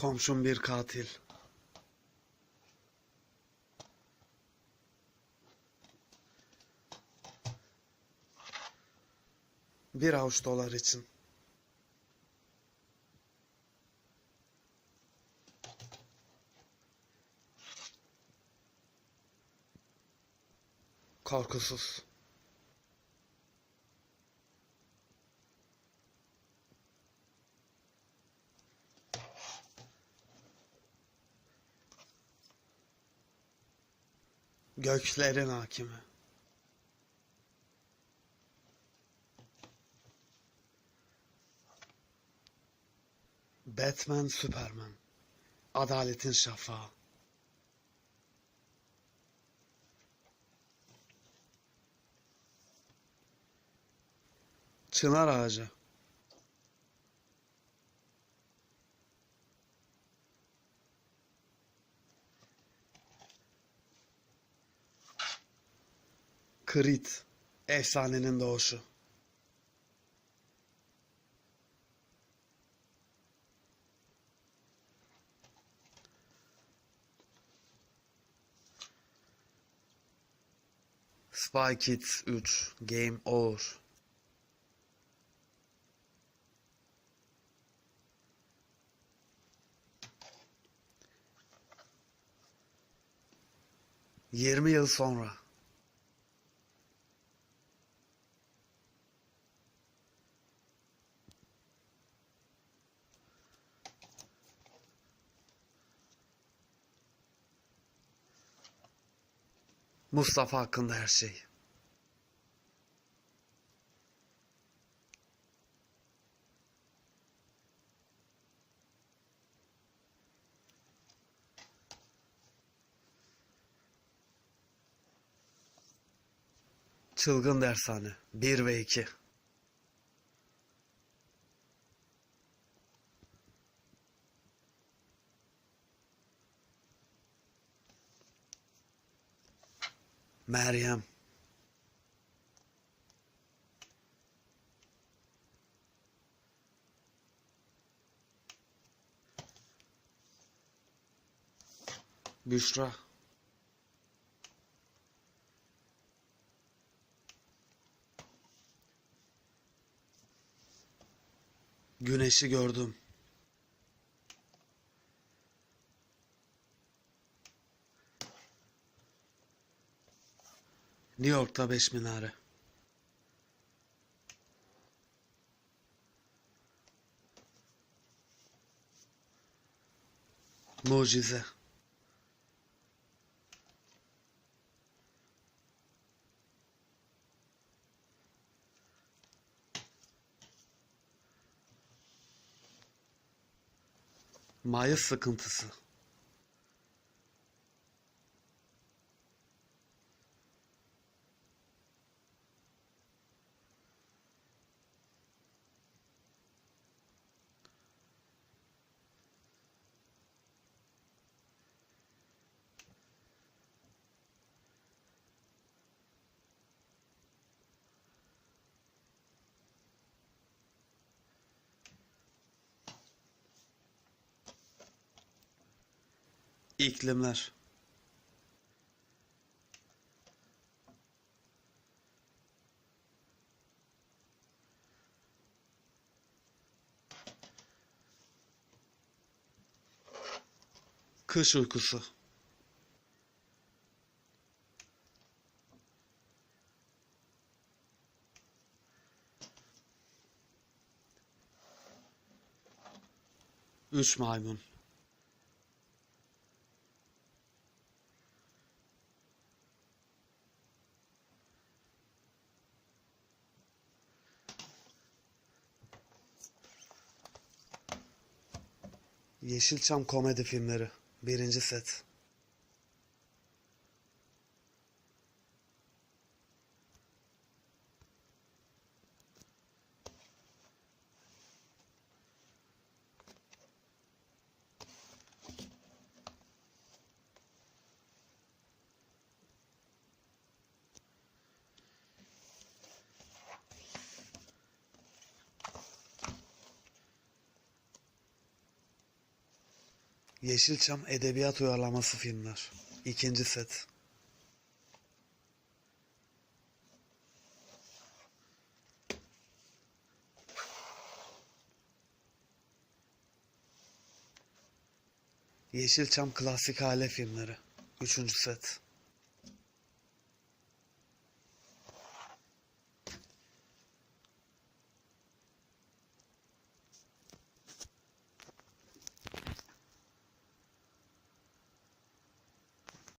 Komşum bir katil. Bir avuç dolar için. Korkusuz. Göklerin hakimi. Batman, Superman. Adaletin şafağı. Çınar ağacı. Krit. Efsanenin doğuşu. Spy Kids 3 Game Over. Yirmi yıl sonra. Mustafa hakkında her şey. Çılgın dershane 1 ve 2. Meryem Büşra Güneşi gördüm. New York'ta beş minare. Mucize. Mayıs sıkıntısı. İklimler. Kış uykusu. Üç maymun. Yeşilçam komedi filmleri. Birinci set. Yeşilçam edebiyat uyarlaması filmler. İkinci set. Yeşilçam klasik aile filmleri. Üçüncü set.